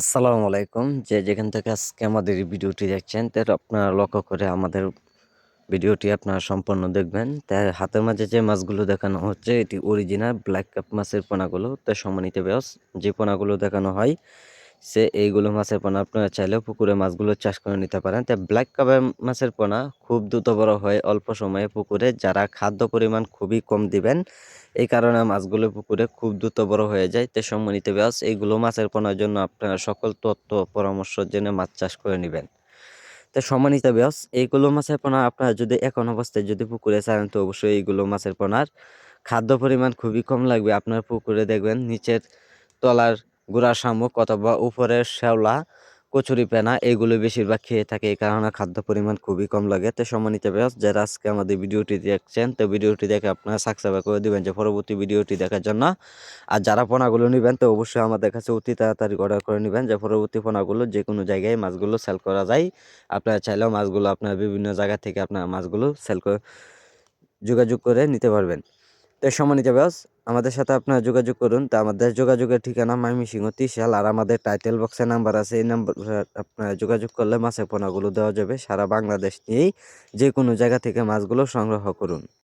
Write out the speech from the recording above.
আসসালামু আলাইকুম। যে যেখান থেকে আজকে আমাদের ভিডিওটি দেখছেন তার আপনারা লক্ষ্য করে আমাদের ভিডিওটি আপনারা সম্পূর্ণ দেখবেন। তার হাতের মাঝে যে মাছগুলো দেখানো হচ্ছে, এটি অরিজিনাল ব্ল্যাক কাপ মাছের পোনাগুলো। তার সম্মানিত ব্যাস যে পোনাগুলো দেখানো হয় সে এইগুলো মাছের পোনা আপনারা চাইলেও পুকুরে মাছগুলো চাষ করে নিতে পারেন। তাই ব্ল্যাক কাপের মাছের পোনা খুব দ্রুত বড় হয়, অল্প সময়ে পুকুরে যারা খাদ্য পরিমাণ খুবই কম দিবেন, এই কারণে মাছগুলো পুকুরে খুব দ্রুত বড় হয়ে যায়। তে সম্মানিত ব্যাস এইগুলো মাছের পোনার জন্য আপনারা সকল তথ্য, পরামর্শ জেনে মাছ চাষ করে নেবেন। তো সম্মানিত ব্যাস এইগুলো মাছের পোনা আপনারা যদি এখন অবস্থায় যদি পুকুরে ছাড়েন তো অবশ্যই এইগুলো মাছের পোনার খাদ্য পরিমাণ খুবই কম লাগবে। আপনার পুকুরে দেখবেন নিচের তলার গোড়া, শামুক অথবা উপরের শ্যাওলা কচুরি, পেনা এগুলো বেশিরভাগ খেয়ে থাকে এই কারণে খাদ্য পরিমাণ খুবই কম লাগে। তো সম্মানিত ব্যাস যারা আজকে আমাদের ভিডিওটি দেখছেন, তো ভিডিওটি দেখে আপনারা সাবস্ক্রাইব করে দিবেন যে পরবর্তী ভিডিওটি দেখার জন্য। আর যারা পোনাগুলো নেবেন, তো অবশ্যই আমাদের কাছে অতি তাড়াতাড়ি অর্ডার করে নেবেন যে পরবর্তী পোনাগুলো যে কোনো জায়গায় মাছগুলো সেল করা যায়। আপনারা চাইলেও মাছগুলো আপনার বিভিন্ন জায়গা থেকে আপনার মাছগুলো সেল করে যোগাযোগ করে নিতে পারবেন। তো সম্মানিত ব্যাস আমাদের সাথে আপনারা যোগাযোগ করুন। তো আমাদের যোগাযোগের ঠিকানা মাইমিসিংহ তিশাল আর আমাদের টাইটেল বক্সের নাম্বার আছে। এই নাম্বার আপনারা যোগাযোগ করলে মাছের পোনাগুলো দেওয়া যাবে। সারা বাংলাদেশ নিয়েই যে কোনো জায়গা থেকে মাছগুলো সংগ্রহ করুন।